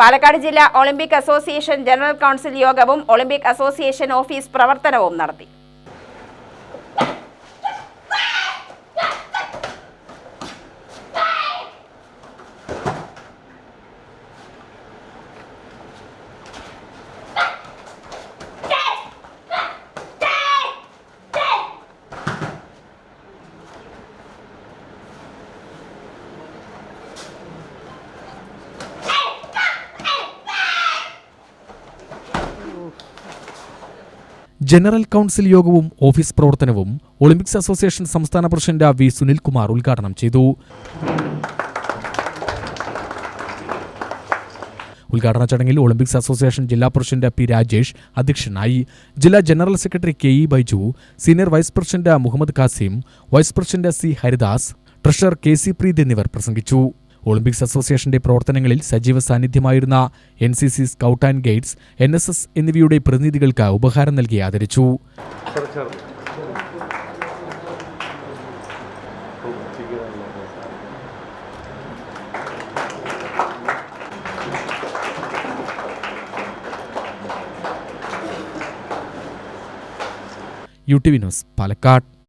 പാലക്കാട് ജില്ലാ Olympic association general council യോഗവും Olympic association office പ്രവർത്തനവും നടത്തി. ജനറൽ കൗൺസിൽ യോഗവും ഓഫീസ് പ്രവർത്തനവും ഒളിമ്പിക്സ് അസോസിയേഷൻ സംസ്ഥാന പ്രസിഡന്റ് വി സുനിൽകുമാർ ഉദ്ഘാടനം ചെയ്തു. ഉദ്ഘാടന ചടങ്ങിൽ ഒളിമ്പിക്സ് അസോസിയേഷൻ ജില്ലാ പ്രസിഡന്റ് പി രാജേഷ് അധ്യക്ഷനായി ജില്ലാ general secretary K E Baiju senior vice president Muhammad Kasim vice president C Haridas treasurer K C Preeth എന്നിവർ പ്രസംഗിച്ചു. ഒളിമ്പിക്സ് അസോസിയേഷന്റെ പ്രവർത്തനങ്ങളിൽ സജീവ സാന്നിധ്യമായിരുന്ന N C C scout and guides N S S എന്നിവയുടെ പ്രതിനിധികൾക്ക് ഉപഹാരം നൽകി ആദരിച്ചു. U T V news Palakkad.